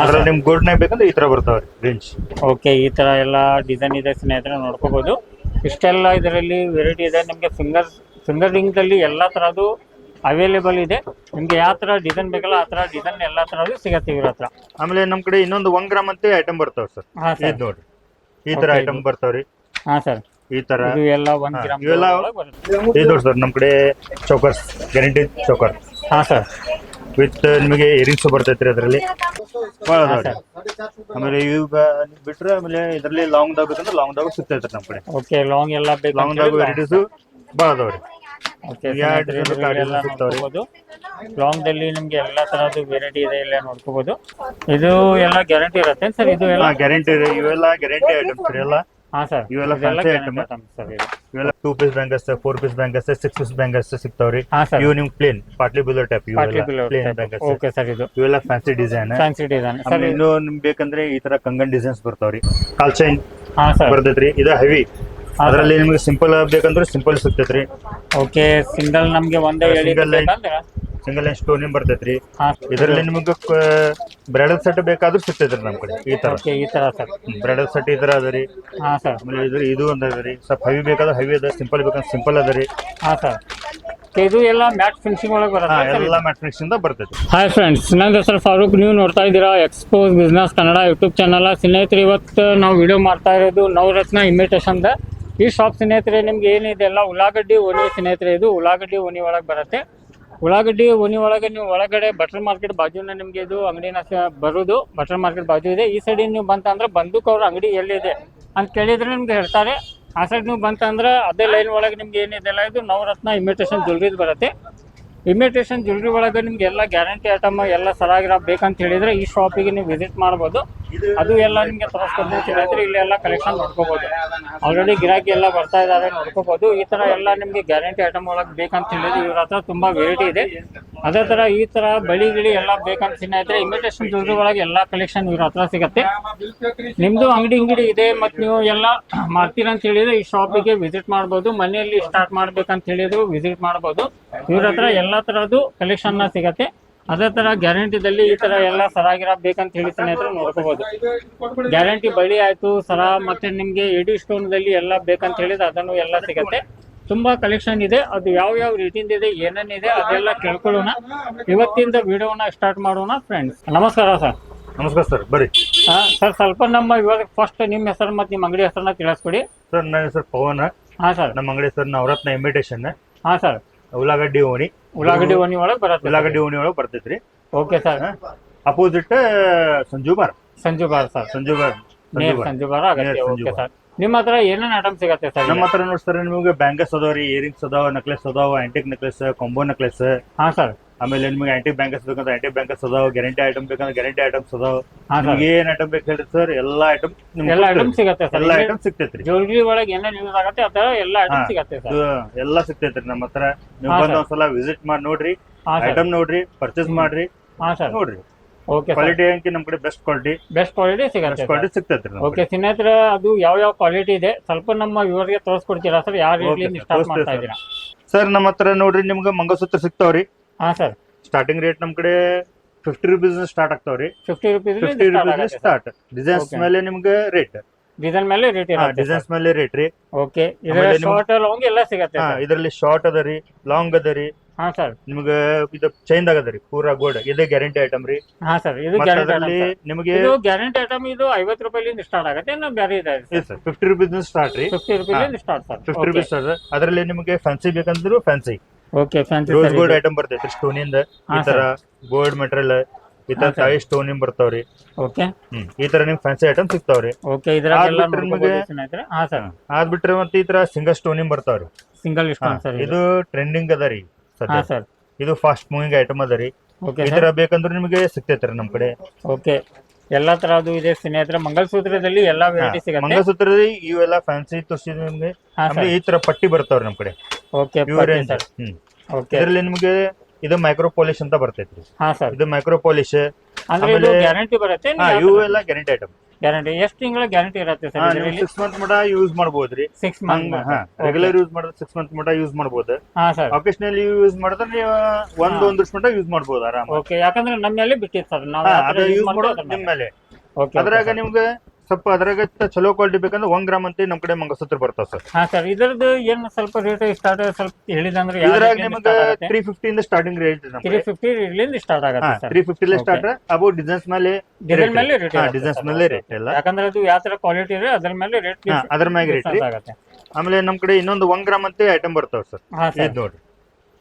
ಅದ್ರಲ್ಲಿ ನಿಮ್ ಗೋಲ್ಡ್ ನಾಗ ಬೇಕಂದ್ರೆ ಈ ತರ ಬರ್ತಾವ್ರಿ ರೇಂಜ್ ಓಕೆ ಈ ತರ ಎಲ್ಲ ಡಿಸೈನ್ ಇದೆ ಸ್ನೇಹಿತರೆ ನೋಡ್ಕೋಬಹುದು ಇಷ್ಟೆಲ್ಲ ಇದರಲ್ಲಿ ವೆರೈಟಿ ಇದೆ. ನಿಮಗೆ ಫಿಂಗರ್ ಫಿಂಗರ್ ರಿಂಗ್ದಲ್ಲಿ ಎಲ್ಲಾ ತರದ್ದು ಅವೈಲೇಬಲ್ ಇದೆ. ನಿಮ್ಗೆ ಯಾವ ತರ ಡಿಸೈನ್ ಬೇಕಲ್ಲ ಆ ತರ ಡಿಸೈನ್ ಎಲ್ಲಾ ತರದ್ದು ಸಿಗತ್ತೆ ಇವ್ರ ಹತ್ರ. ಆಮೇಲೆ ನಮ್ ಕಡೆ ಇನ್ನೊಂದು ಒನ್ ಗ್ರಾಮ್ ಅಂತ ಐಟಮ್ ಬರ್ತಾವ ಸರ್. ಹಾ ಇದು ನೋಡ್ರಿ. ಈ ತರ ಐಟಮ್ ಬರ್ತಾವ್ರಿ ಹಾ ಸರ್. ಈ ತರ ಇದು ಎಲ್ಲ ಒಂದ್ ಹಾ, ಗ್ರಾಮ್ ಇವೆಲ್ಲ- ಬರುತ್ತೆ. ಇದು ನೋಡಿ ಸರ್ ನಮ್ ಕಡೆ ಚೌಕರ್ಸ್ ಗ್ಯಾರಂಟಿ ಚೌಕರ್ ಹಾ ಸರ್. ವಿತ್ ನಿಮಗೆ ಇಯರಿಂಗ್ಸ್ ಬರ್ತೈತ್ರಿ ಅದರಲ್ಲಿ? ಭಾಳ ಆಮೇಲೆ ಇವಾಗ ಬಿಟ್ರೆ ಆಮೇಲೆ ಇದರಲ್ಲಿ ಲಾಂಗ್ ದಾಗ ಬೇಕಂದ್ರೆ ಲಾಂಗ್ ದಾಗ ಸಿಗ್ತೈತ್ರಿ ನಮ್ಮ ಕಡೆ. ಓಕೆ ಲಾಂಗ್ ಎಲ್ಲ ಬೇಕು ಲಾಂಗ್ ದಾಗ ವೆರೈಟೀಸ್ ಭಾಳ ಎಲ್ಲ design ಲಾಂಗ್ ದಲ್ಲಿ ನಿಮ್ಗೆ ಎಲ್ಲಾ ತರದ್ದು ವೆರೈಟಿ ಇದೆ ಇಲ್ಲ ನೋಡ್ಕೋಬಹುದು ಇದು ಎಲ್ಲ ಗ್ಯಾರಂಟಿ ಇರುತ್ತೆ ಸರ್? ಇದು ಎಲ್ಲ ಗ್ಯಾರಂಟಿ ಇವೆಲ್ಲ ಗ್ಯಾರಂಟಿ ಐಟಮ್ಸ್ ರೀ ಎಲ್ಲ. ಹಾ ಸರ್ ಇವೆಲ್ಲ item. items ಇವೆಲ್ಲ two piece bangles four piece bangles six piece bangles ಸಿಗ್ತಾವ್ರಿ. ಇವು ನಿಮ್ಗೆ ಪ್ಲೇನ್ ಪಾಟ್ಲಿ ಬಿಲ್ಲೋ type plain bangles okay sir ಇದು. ಇವೆಲ್ಲ fancy design fancy design sir ಇನ್ನೂ ನಿಮ್ಗೆ ಬೇಕಂದ್ರೆ ಈ ತರ ಕಂಗನ್ ಡಿಸೈನ್ಸ್ ಬರ್ತಾವ್ರಿ. ಕಾಲ್ ಚೈನ್ ಹಾ ಸರ್. ಬರ್ತೈತ್ರಿ. ಇದು ಹೆವಿ ಅದರಲ್ಲಿ ನಿಮಗೆ ಸಿಂಪಲ್ ಬೇಕಂದ್ರೆ ಸಿಂಪಲ್ ಸಿಗ್ತೈತ್ರಿ. ಓಕೆ ಸಿಂಗಲ್ ನಮ್ಗೆ ಒಂದೇ Single ಬೇಕಂದ್ರೆ? ಸಿಂಗಲ್ ಲೈನ್ ಸ್ಟೋನಿಂಗ್ ಬರ್ತೈತ್ರಿ? ಹಾ ಇದರಲ್ಲಿ ನಿಮಗೆ ಬ್ರೈಡಲ್ ಸೆಟ್ ಬೇಕಾದ್ರೂ ಸಿಗ್ತೈತ್ರಿ ನಮ್ಮ ಕಡೆ ಈ ತರ. ಓಕೆ ಈ ತರ ಸರ್ ಬ್ರೈಡಲ್ ಸೆಟ್ ಈ ತರ ಅದ ರೀ. ಹಾ ಸರ್ ಆಮೇಲೆ ಇದು ಇದು ಒಂದ್ ಅದ ರೀ. ಸ್ವಲ್ಪ ಹವಿ ಬೇಕಾದ್ರೆ ಹವಿ ಅದ ಸಿಂಪಲ್ ಬೇಕಂದ್ರೆ ಸಿಂಪಲ್ ಅದ ರೀ. ಹಾ ಸರ್ ಇದು ಎಲ್ಲ ಮ್ಯಾಟ್ ಫಿನಿಶಿಂಗ್ ಒಳಗೆ ಹಾ ಬರುತ್ತೆ? ಎಲ್ಲ ಮ್ಯಾಟ್ರಿಕ್ಸ್ ಇಂದ ಬರ್ತೈತಿ. ಹಾಯ್ ಫ್ರೆಂಡ್ಸ್ ನನ್ನ ಹೆಸರು ಫಾರೂಕ್. ನೀವು ನೋಡ್ತಾ ಇದ್ದೀರಾ expose business Kannada YouTube channel ಸ್ನೇಹಿತರೆ ಇವತ್ತು ನಾವು ವಿಡಿಯೋ ಮಾಡ್ತಾ ಇರೋದು ನವರತ್ನ ಇಮಿಟೇಷನ್ದ ಈ ಶಾಪ್ ಸ್ನೇಹಿತರೆ ನಿಮ್ಗೆ ಏನಿದೆ? ಎಲ್ಲ ಉಳ್ಳಾಗಡ್ಡಿ ಓನಿ ಸ್ನೇಹಿತರೆ ಇದು ಉಳ್ಳಾಗಡ್ಡಿ ಓನಿ ಒಳಗೆ ಬರುತ್ತೆ. ಉಳ್ಳಾಗಡ್ಡಿ ಓನಿ ಒಳಗೆ ನೀವು ಒಳಗಡೆ ಬಟರ್ ಮಾರ್ಕೆಟ್ ಬಾಜುನ ನಿಮಗೆ ಇದು ಅಂಗಡಿನ ಬರೋದು ಬಟರ್ ಮಾರ್ಕೆಟ್ ಬಾಜು ಇದೆ. ಈ ಸೈಡ್ ನೀವು ಬಂತಂದ್ರೆ ಬಂದೂಕ್ ಅವ್ರ ಅಂಗಡಿ ಎಲ್ಲಿದೆ ಅಂತ ಕೇಳಿದ್ರೆ ನಿಮ್ಗೆ ಹೇಳ್ತಾರೆ. ಆ ಸೈಡ್ ನೀವು ಬಂತಂದ್ರೆ ಅದೇ ಲೈನ್ ಒಳಗೆ ನಿಮ್ಗೆ ಏನಿದೆಲ್ಲ ಇದು ನವರತ್ನ ಇಮಿಟೇಷನ್ ಜ್ಯುವೆಲ್ರೀಸ್ ಬರುತ್ತೆ. ಇಮಿಟೇಷನ್ ಜ್ಯುವೆಲ್ರಿ ಒಳಗೆ ನಿಮ್ಗೆ ಎಲ್ಲ ಗ್ಯಾರಂಟಿ ಐಟಮ್ ಎಲ್ಲ ಸರಾಗಿರ ಬೇಕಂತ ಹೇಳಿದ್ರೆ ಈ ಶಾಪಿಗೆ ನೀವು ವಿಸಿಟ್ ಮಾಡ್ಬೋದು. ಅದು ಎಲ್ಲ ನಿಮಗೆ ತೋರಿಸ್ಕೊಡ್ತೀನಿ. ಹೇಳಿದ್ರೆ ಇಲ್ಲಿ ಎಲ್ಲ ಕಲೆಕ್ಷನ್ ನೋಡ್ಕೋಬಹುದು ಆಲ್ರೆಡಿ ಗಿರಾಕಿ ಎಲ್ಲ ಬರ್ತಾ ಇದಾರೆ ನೋಡ್ಕೋಬಹುದು ಈ ತರ ಎಲ್ಲ ನಿಮಗೆ ಗ್ಯಾರಂಟಿ ಐಟಮ್ ಒಳಗೆ ಬೇಕಂತ ಹೇಳಿದ್ರೆ ಇವ್ರ ಹತ್ರ ತುಂಬಾ ವೆರೈಟಿ ಇದೆ. ಅದೇ ತರ ಈ ತರ ಬಳಿ ಗಿಳಿ ಎಲ್ಲ ಬೇಕಂತ ಸ್ನೇಹಿತರೆ ಇಮಿಟೇಷನ್ ಜ್ಯುವೆಲ್ರಿ ಒಳಗೆ ಎಲ್ಲ ಕಲೆಕ್ಷನ್ ಇವ್ರ ಹತ್ರ ಸಿಗತ್ತೆ. ನಿಮ್ದು ಅಂಗಡಿ ಅಂಗಡಿ ಇದೆ ಮತ್ತು ನೀವು ಎಲ್ಲ ಮಾಡ್ತೀರಾ ಅಂತ ಹೇಳಿದ್ರೆ ಈ ಶಾಪಿಗೆ ವಿಸಿಟ್ ಮಾಡ್ಬೋದು. ಮನೆಯಲ್ಲಿ ಸ್ಟಾರ್ಟ್ ಮಾಡ್ಬೇಕಂತ ಹೇಳಿದ್ರು ವಿಸಿಟ್ ಮಾಡ್ಬೋದು. ಇವ್ರ ಹತ್ರ ಎಲ್ಲ ತರದ್ದು ಕಲೆಕ್ಷನ್ ಸಿಗತ್ತೆ. ಅದೇ ತರ ಗ್ಯಾರಂಟಿದಲ್ಲಿ ಈ ತರ ಎಲ್ಲ ಸರಾಗಿರ ಬೇಕಂತ ಹೇಳಿ ಸ್ನೇಹಿತರು ನೋಡ್ಕೋಬಹುದು ಗ್ಯಾರಂಟಿ ಬಳಿ ಆಯ್ತು ಸರ ಮತ್ತೆ ನಿಮ್ಗೆ ಎಡಿ ಸ್ಟೋನ್ ದಲ್ಲಿ ಎಲ್ಲ ಬೇಕಂತ ಹೇಳಿದ್ರೆ ಅದನ್ನು ಎಲ್ಲ ಸಿಗತ್ತೆ. ತುಂಬಾ ಕಲೆಕ್ಷನ್ ಇದೆ ಅದು ಯಾವ ಯಾವ ರೀತಿಯಿಂದ ಇದೆ ಏನೇನಿದೆ ಅದೆಲ್ಲ ಕೇಳ್ಕೊಳ್ಳೋಣ. ಇವತ್ತಿಂದ ವಿಡಿಯೋನ ಸ್ಟಾರ್ಟ್ ಮಾಡೋಣ ಫ್ರೆಂಡ್ಸ್ ನಮಸ್ಕಾರ ಸರ್. ನಮಸ್ಕಾರ ಸರ್. ಬರ್ರಿ. ಸರ್ ಸ್ವಲ್ಪ ನಮ್ಮ ಇವಾಗ ಫಸ್ಟ್ ನಿಮ್ಮ ಹೆಸರು ಮತ್ತೆ ನಿಮ್ಮ ಅಂಗಡಿ ಹೆಸರನ್ನ ತಿಳಿಸ್ಕೊಡಿ. ಸರ್ ನನ್ನ ಹೆಸರು ಪವನ್. ಹಾ ಸರ್. ನಮ್ಮ ಅಂಗಡಿ ಸರ್ ನವರತ್ನ ಇಮಿಟೇಷನ್ ಹಾ ಸರ್. ಉಳ್ಳಾಗಡ್ಡಿ ಓಣಿ. ಉಳ್ಳಾಗಡ್ಡಿ ಓಣಿ ಒಳಗೆ ಬರತ್ತೆ ಉಳ್ಳಾಗಡ್ಡಿ ಓಣಿ ಒಳಗೆ ಬರ್ತೈತ್ರಿ. Okay sir. Opposite Sanju bar. Sanju bar sir. Sanju bar. Sanju near bar. Sanju bar ಆಗತ್ತೆ. Okay sir. ನಿಮ್ಮ ಹತ್ರ ಏನೇನು ಐಟಮ್ ಸಿಗತ್ತೆ ಸರ್? ನಮ್ಮ ಹತ್ರ ನೋಡಿ ಸರ್ ನಿಮಗೆ ಅದಾವ ರೀ ಇಯರಿಂಗ್ಸ್ ಅದಾವ ನೆಕ್ಲೆಸ್ ಅದಾವ ಆಂಟಿಕ್ ನೆಕ್ಲೆಸ್ ಕೊಂಬೋ ನೆಕ್ಲೆಸ್ ಹಾ ಸರ್. ಆಮೇಲೆ ನಿಮಗೆ ಆಂಟಿ ಬ್ಯಾಂಕ್ ಬೇಕಂದ್ರೆ ಆಂಟಿ ಬ್ಯಾಂಕರ್ಸ್ ಅದಾವ ಗ್ಯಾರಂಟಿ ಐಟಮ್ ಬೇಕಂದ್ರೆ ಗ್ಯಾರಂಟಿ ಐಟಮ್ಸ್ ಅದಾವ. ನಿಮ್ಗೆ ಏನ್ ಐಟಮ್ ಬೇಕು ಹೇಳ್ರಿ ಸರ್ ಎಲ್ಲಾ ಐಟಮ್ ಎಲ್ಲಾ ಐಟಮ್ ಸಿಗತ್ತೆ ಎಲ್ಲಾ ಐಟಮ್ ಸಿಗ್ತೈತ್ರಿ. ಜ್ಯುವೆಲ್ರಿ ಒಳಗೆ ಏನೇನ್ ಯೂಸ್ ಆಗತ್ತೆ ಆ ತರ ಎಲ್ಲಾ ಐಟಮ್ ಸಿಗತ್ತೆ ಸರ್. ಎಲ್ಲಾ ಸಿಗ್ತೈತ್ರಿ ನಮ್ಮ ಹತ್ರ. ನೀವು ಬಂದ. ಒಂದ್ಸಲ ವಿಸಿಟ್ ಮಾಡಿ ನೋಡ್ರಿ. ಐಟಮ್ ನೋಡ್ರಿ ಪರ್ಚೇಸ್ ಮಾಡ್ರಿ. ಹಾ ಸರ್. ನೋಡ್ರಿ. ಓಕೆ ಕ್ವಾಲಿಟಿ ಅಂಕಿ ನಮ್ ಕಡೆ ಬೆಸ್ಟ್ ಕ್ವಾಲಿಟಿ ಬೆಸ್ಟ್ ಕ್ವಾಲಿಟಿ ಸಿಗತ್ತೆ ಕ್ವಾಲಿಟಿ ಸಿಗ್ತೈತ್ರಿ ಓಕೆ ಸ್ನೇಹಿತರೆ ಅದು ಯಾವ ಯಾವ ಕ್ವಾಲಿಟಿ ಇದೆ ಸ್ವಲ್ಪ ನಮ್ಮ ವಿವರಿಗೆ ತೋರಿಸ್ಕೊಡ್ತೀರಾ ಸರ್? ಯಾವ ರೀತಿ ರೀತಿಯಿಂದ ಸ್ಟಾರ್ಟ್ ಮಾಡ್ತಾ. ಇದ್ದೀರಾ? ಸರ್ ನಮ್ಮ ಹತ್ರ ನೋಡ್ರಿ ನಿಮ್ಗೆ ಮಂಗಸೂತ್ರ ಸಿಗ್ತಾವ್ರಿ. ಹಾಂ ಸರ್. ಸ್ಟಾರ್ಟಿಂಗ್ ರೇಟ್ ನಮ್ ಕಡೆ fifty rupees start ಆಗ್ತಾವ್ರಿ. Fifty rupees fifty rupees start designs ಮೇಲೆ ನಿಮ್ಗೆ ರೇಟ್ ಡಿಸೈನ್ ಮೇಲೆ ರೇಟ್ ಡಿಸೈನ್ಸ್ ಮೇಲೆ ರೇಟ್ ರೀ. ಓಕೆ ಇದರಲ್ಲಿ ಶಾರ್ಟ್ ಲಾಂಗ್ ಎಲ್ಲ ಸಿಗತ್ತೆ ಹಾ ಇದರಲ್ಲಿ ಶಾರ್ಟ್ ಅದ ರೀ ಲಾಂಗ್ ಅದ ರೀ. ಹಾ ಸರ್. ನಿಮ್ಗೆ ಇದು ಚೈನ್ ಆಗದ ರೀ ಪೂರಾ ಗೋಲ್ಡ್ ಇದೇ ಗ್ಯಾರಂಟಿ ಐಟಮ್ ರೀ. ಹಾ ಸರ್ ಇದು ಗ್ಯಾರಂಟಿ ನಿಮಗೆ ಇದು ಗ್ಯಾರಂಟಿ ಐಟಮ್ ಇದು ಐವತ್ತು ರೂಪಾಯಿಲಿಂದ ಸ್ಟಾರ್ಟ್ ಆಗುತ್ತೆ ಇನ್ನು ಬೇರೆ ಇದೆ ಸರ್. ಫಿಫ್ಟಿ ರುಪೀಸ್ ಸ್ಟಾರ್ಟ್ ರೀ. ಫಿಫ್ಟಿ ರುಪೀಲಿಂದ ಸ್ಟಾರ್ಟ್ ಸರ್. 50 ರೂಪಾಯಿ ಸರ್ ಅದರಲ್ಲಿ ನಿಮಗೆ fancy ಬೇಕಂದ್ರು fancy okay fancy rose gold item ಬರ್ತೈತಿ ಸ್ಟೋನ್ ಇಂದ ಈ ತರ ಗೋಲ್ಡ್ ಮೆಟೀರಿಯಲ್ ಈ ತರ. ತಾಯಿ ಸ್ಟೋನ್ ಇಂದ ಬರ್ತಾವ್ರಿ ಓಕೆ ಈ ತರ ನಿಮ್ಗೆ ಫ್ಯಾನ್ಸಿ ಐಟಮ್ ಸಿಗ್ತಾವ್ರಿ ಓಕೆ ಇದ್ರಾಗೆಲ್ಲ ನಿಮಗೆ- ಹಾ ಸರ್ ಅದ್ ಬಿಟ್ರೆ ಮತ್ತೆ ಈ ತರ ಸಿಂಗಲ್ ಸ್ಟೋನ್ ಇಂದ ಬರ್ತಾವ್ರಿ ಸಿಂಗಲ್ ಸ್ಟೋನ್ ಸರ್ ಇದು. ಟ್ರೆಂಡಿಂಗ್ ಅದ ರೀ ಹಾ ಸದ್ಯ ಸರ್ ಇದು ಫಾಸ್ಟ್ ಮೂವಿಂಗ್ ಐಟಮ್ ಅದ ರೀ. ಓಕೆ ಈ ತರ ಬೇಕಂದ್ರೆ ನಿಮಗೆ ಸಿಗ್ತೈತ್ರಿ ನಮ್ ಕಡೆ. ಓಕೆ ಎಲ್ಲಾ ತರದ್ದು ಇದೆ ಸ್ನೇಹಿತರೆ. ಮಂಗಲಸೂತ್ರದಲ್ಲಿ ಎಲ್ಲಾ ವೆರೈಟಿ ಸಿಗುತ್ತೆ. ಮಂಗಲಸೂತ್ರದಲ್ಲಿ ಇವೆಲ್ಲ ಫ್ಯಾನ್ಸಿ ತೋರಿಸಿದ್ವಿ ನಿಮ್ಗೆ ಆಮೇಲೆ ಈ ತರ ಪಟ್ಟಿ ಬರ್ತಾವ್ರಿ ನಮ್ ಕಡೆ. ಓಕೆ ಸರ್ ಓಕೆ ಇದರಲ್ಲಿ ನಿಮಗೆ ಇದು ಮೈಕ್ರೋ ಪಾಲಿಶ್ ಅಂತ ಬರ್ತೈತ್ರಿ. ಹಾ ಸರ್ ಇದು ಮೈಕ್ರೋ ಪಾಲಿಶ್ ಆಮೇಲೆ- ಗ್ಯಾರಂಟಿ ಬರುತ್ತೆ ಇವು ಎಲ್ಲ ಗ್ಯಾರಂಟಿ ಐಟಮ್ ಗ್ಯಾರಂಟಿ ಎಷ್ಟು ತಿಂಗಳ ಗ್ಯಾರಂಟಿ ಇರುತ್ತೆ ಸರ್ ನೀವು ಇದರಲ್ಲಿ ಸಿಕ್ಸ್ ಮಂತ್ ಮಟ ಯೂಸ್ ಮಾಡ್ಬೋದ್ರಿ. ಸಿಕ್ಸ್ ಹಂಗ ಮಂತ್ ಹಾ ರೆಗ್ಯುಲರ್ ಯೂಸ್ ಮಾಡಿದ್ರೆ ಸಿಕ್ಸ್ ಮಂತ್ ಮಟ ಯೂಸ್ ಮಾಡ್ಬೋದು. ಹಾ ಸರ್ ಅಕೇಶನಲಿ ಯೂಸ್ ಮಾಡಿದ್ರೆ ನೀವು ಒಂದ್ ಒಂದ್ ವರ್ಷ ಮಟ ಯೂಸ್ ಮಾಡಬಹುದು ಆರಾಮ ಓಕೆ ಯಾಕಂದ್ರೆ ನಮ್ಮ ಮೇಲೆ ಬಿಟ್ಟಿತ್ತು ಸರ್ ನಾವು ಯೂಸ್ ಮಾಡೋದು ನಿಮ್ಮಲ್ಲಿ. ಅದ್ರಾಗ ನಿಮ್ಗೆ ಸ್ವಲ್ಪ ಅದ್ರಾಗ ಚಲೋ ಕ್ವಾಲಿಟಿ ಬೇಕಂದ್ರೆ ಒಂದ್ ಗ್ರಾಮ್ ಅಂತ ನಮ್ ಕಡೆ ಮಂಗಸೂತ್ರ ಬರ್ತಾವ ಸರ್. ಹಾ ಸರ್ ಇದ್ರದ್ದು ಏನ್ ಸ್ವಲ್ಪ ರೇಟ್ ಸ್ಟಾರ್ಟ್ ಸ್ವಲ್ಪ ಹೇಳಿದಂದ್ರೆ ಇದ್ರಾಗ ನಿಮ್ಗೆ ತ್ರೀ ಫಿಫ್ಟಿ ಇಂದ ಸ್ಟಾರ್ಟಿಂಗ್ ರೇಟ್ ತ್ರೀ ಫಿಫ್ಟಿ ಇಲ್ಲಿಂದ ಸ್ಟಾರ್ಟ್ ಆಗುತ್ತೆ sir. Three fifty start above designs ಮೇಲೆ ಡಿಸೈನ್ ಮೇಲೆ ರೇಟ್ ಹಾ ಡಿಸೈನ್ಸ್ ಮೇಲೆ ರೇಟ್ ಎಲ್ಲ ಯಾಕಂದ್ರೆ ಅದು ಯಾವ ತರ ಕ್ವಾಲಿಟಿ ಇದೆ ಅದ್ರ ಮೇಲೆ ರೇಟ್ ಅದ್ರ ಮ್ಯಾಗ ರೇಟ್ ಆಗುತ್ತೆ. ಆಮೇಲೆ ನಮ್ ಕಡೆ ಇನ್ನೊಂದು ಒಂದ್ ಗ್ರಾಮ್ ಅಂತ ಐಟಮ್ ಬರ್ತಾವ ಸರ್. ಇದ್ ನೋಡ್ರಿ.